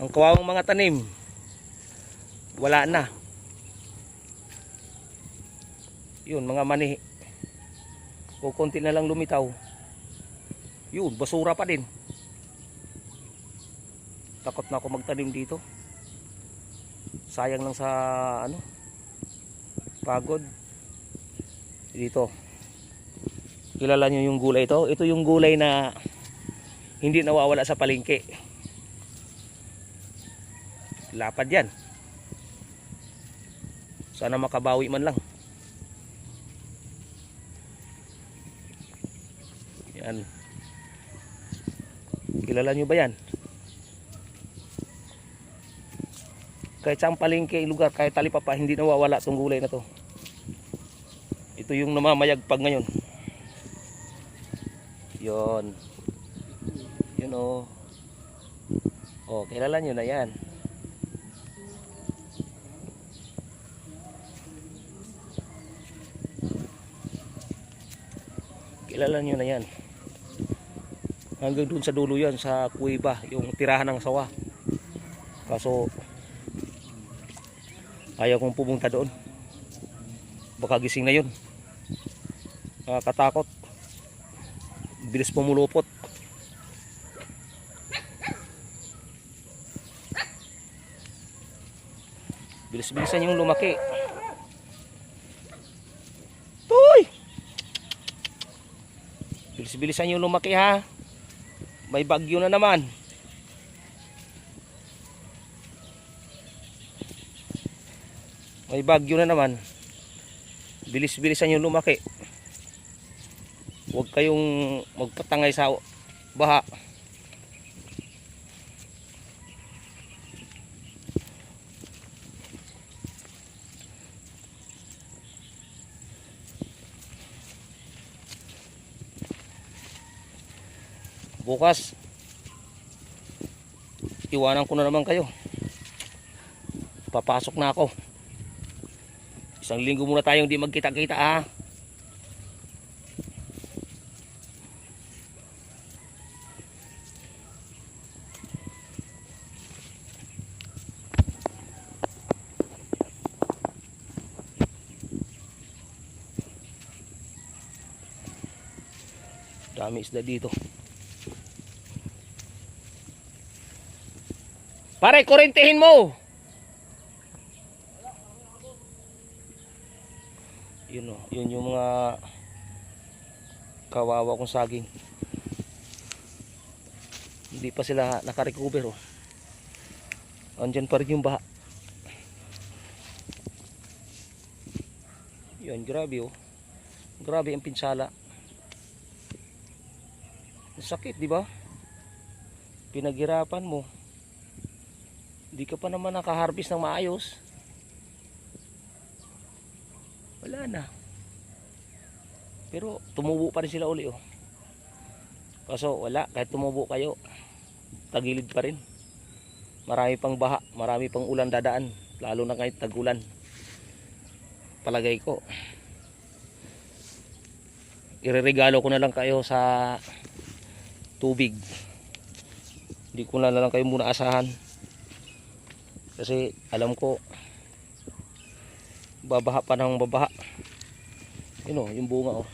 Ang kawawang mga tanim. Wala na. Yun, mga mani. O konti na lang lumitaw. Yun, basura pa din. Takot na ako magtanim dito. Sayang lang sa ano. Pagod. Dito. Kilala nyo yung gulay ito? Ito yung gulay na hindi nawawala sa palengke. Lapad yan. Sana makabawi man lang. Yan. Kilala nyo ba yan? Kahit saan palengke lugar, kahit talipapa, hindi nawawala tong gulay na to. Ito yung namamayagpag ngayon. Yon. Yun o. Oh, kilala nyo na yan. Kilala nyo na yan. Hanggang dun sa dulo yan, sa kuweba, yung tirahan ng sawa. Kaso, ayaw kong pumunta doon. Baka gising na yun. Nakakatakot. Bilis pumulupot. Bilis-bilisan yung lumaki. Bilis-bilisan yung lumaki ha. May bagyo na naman. May bagyo na naman. Bilis-bilisan yung lumaki. Huwag kayong magpatangay sa baha. Bukas, iwanan ko na naman kayo. Papasok na ako. Isang linggo muna tayong di magkita-kita ah. Dami isda dito. Pare, kurintihin mo! Yun o, yun yung mga kawawa kong saging. Hindi pa sila nakarecover o. Andyan pa rin yung baha. Yun, grabe o. Grabe ang pinsala. Sakit, di ba? Pinaghirapan mo. Hindi ka pa naman nakaharvest ng maayos. Wala na. Pero tumubo pa rin sila uli oh. Kaso wala, kahit tumubo kayo, tagilid pa rin. Marami pang baha, marami pang ulan dadaan, lalo na kahit tagulan. Palagay ko. Ireregalo ko na lang kayo sa tubig. Hindi ko na lang kayo muna asahan. Kasi alam ko babaha pa ng babaha. Yun oh, yung bunga oh.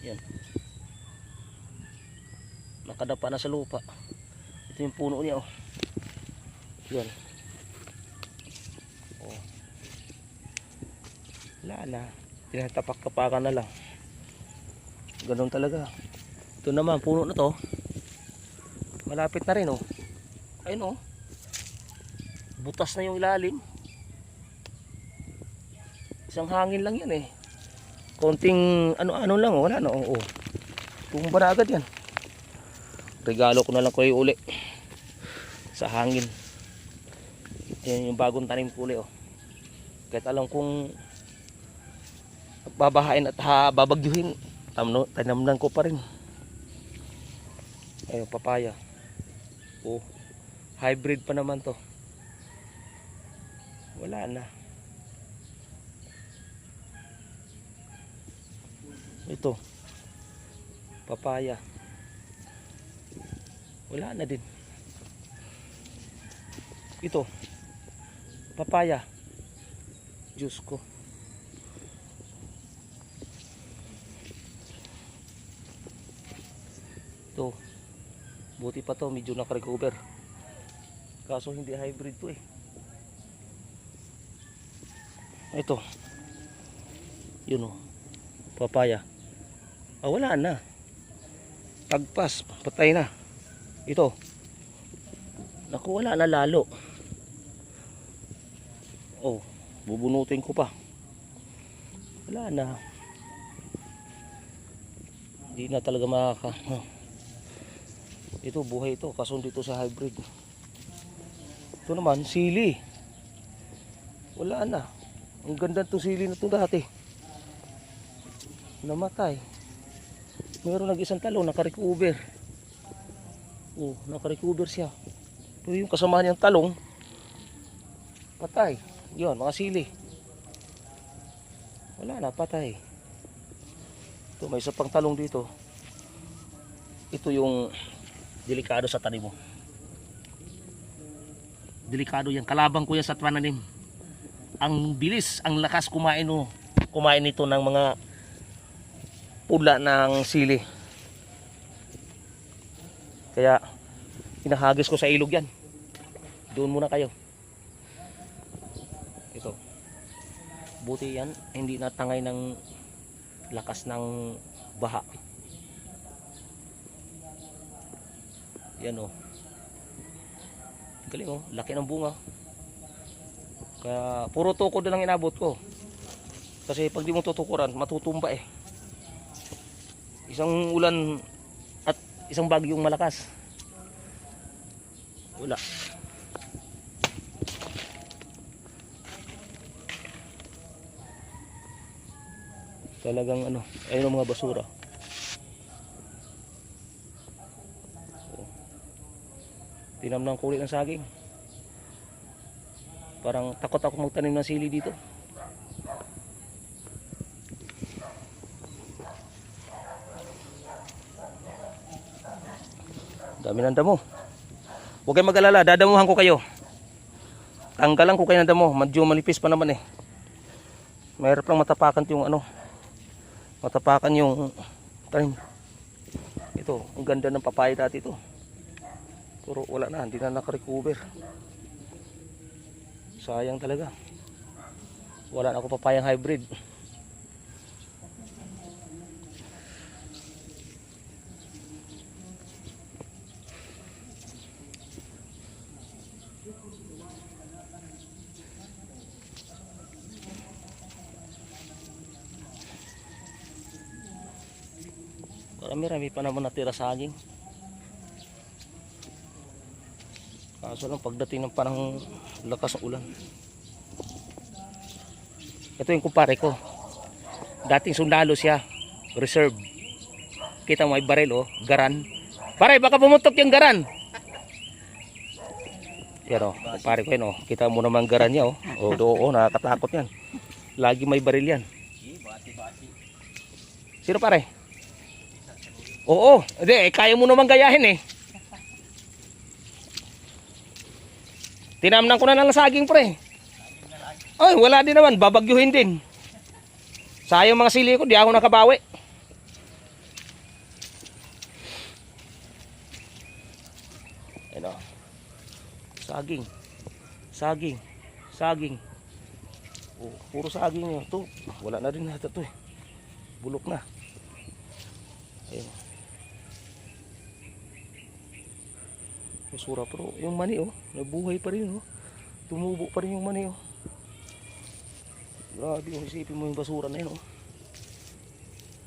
Yan. Nakadapa na sa lupa. Ito yung puno niya oh. Yan. Oh. Wala na. Tinatapak-tapakan na lang. Ganun talaga. Ito naman, puno na to. Malapit na rin oh. Ayun oh butas na yung ilalim. Isang hangin lang yan eh. Konting ano-ano lang oh. wala na oh, oh. tumba na agad yan. Regalo ko na lang kayo uli. Sa hangin. Yan yung bagong tanim ko uli oh. kahit alam kong babahain at ha, babagyuhin tamno, tanamnan ko pa rin. Ayun papaya. Oh hybrid pa naman to wala na ito papaya wala na din Ito. Papaya. Diyos ko. Ito. Buti pa to, medyo nakarecover. Kaso hindi hybrid to eh. Ito. Yun oh. Papaya. Ah, wala na. Tagpas. Patay na. Ito. Naku, wala na lalo. Oh, bubunutin ko pa. Wala na. Hindi na talaga makaka. oh. Ito, buhay ito. Kaso dito sa hybrid. Ito naman, sili. Wala na. Ang ganda itong sili na ito dati. Namatay. Meron nag-isang talong, nakarecover. Oh, nakarecover siya. Pero yung kasama niyang talong, patay. Yun, mga sili. Wala na, patay. Ito, may isa pang talong dito. Ito yung delikado sa tanim mo. Delikado yan. Kalabang ko yan sa pananim. Ang bilis, ang lakas kumain no. Kumain ito ng mga pula ng sili. Kaya hinahagis ko sa ilog yan. Doon muna kayo. Ito. Buti yan, hindi natangay ng lakas ng baha. Yan oh. Galing oh, laki ng bunga. Kaya puro tukod lang inabot ko. Kasi pag di mo tutukuran, matutumba eh. Isang ulan at isang bagyong malakas. Wala. Talagang ano, ayun ang mga basura. Oh. Tinamnang kulit ng saging. Parang takot ako magtanim ng sili dito. Dami ng damo. Huwag kayong mag-alala, dadamuhan ko kayo. Tanggalan ko kayo ng damo, medyo manipis pa naman eh. Mahirap lang matapakan yung ano, matapakan yung tanim. Ito, ang ganda ng papaya dati ito. Pero wala na, hindi na nakarecover. Sayang talaga. Wala na ako papayang hybrid. Marami-rami pa naman natira sa saging. Kaso lang pagdating ng panahon lakas ng ulan. Ito yung kumpare ko. Dating sundalo siya. Reserve. Kita mo may baril oh. Garan. Pare baka pumutok yung garan. Yan oh. Kumpare ko yun oh. Kita mo naman garan niya oh. Oh, do, oh nakakatakot yan. Lagi may baril yan. Sino pare? Oo, hindi, eh, kaya mo naman gayahin eh. Tinamnan ko na ng saging pre. Ay, wala din naman, babagyuhin din. Sayang mga sili ko, di ako nakabawi. Ano? Saging. Saging. Saging. Oh, puro saging yun. Ito, wala na rin nata to eh. Bulok na. Ayun. Basura pero yung mani oh, nabuhay pa rin oh. Tumubo pa rin yung mani oh. Grabe yung isipin mo yung basura na yun oh.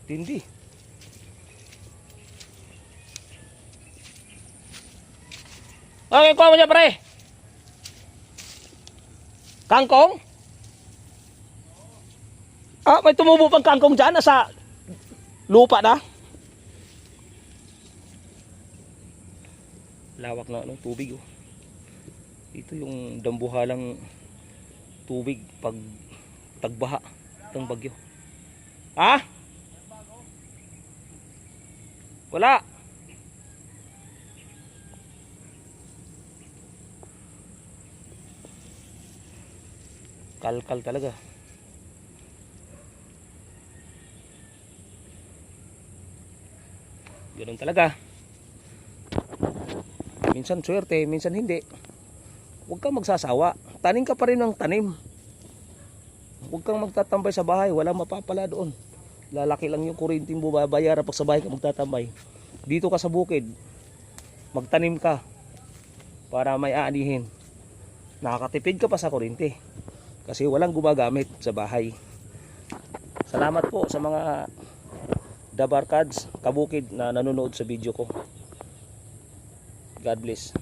Tindi. Okay, kuha mo niya pre. Kangkong? Ah, may tumubo pang kangkong dyan sa lupa na. Lawak na ano, tubig oh. Ito yung dambuhalang tubig pag tagbaha ng bagyo. Ha? Wala. kalkal talaga. Ganun talaga. Minsan swerte, minsan hindi. Huwag kang magsasawa. Tanim ka pa rin ng tanim. Huwag kang magtatambay sa bahay. Walang mapapala doon. Lalaki lang yung kurinting bubabayaran pag sa bahay ka magtatambay. Dito ka sa bukid. Magtanim ka. Para may aanihin. Nakakatipid ka pa sa kurinti. Kasi walang gumagamit sa bahay. Salamat po sa mga Dabarkads, kabukid na nanonood sa video ko. God bless.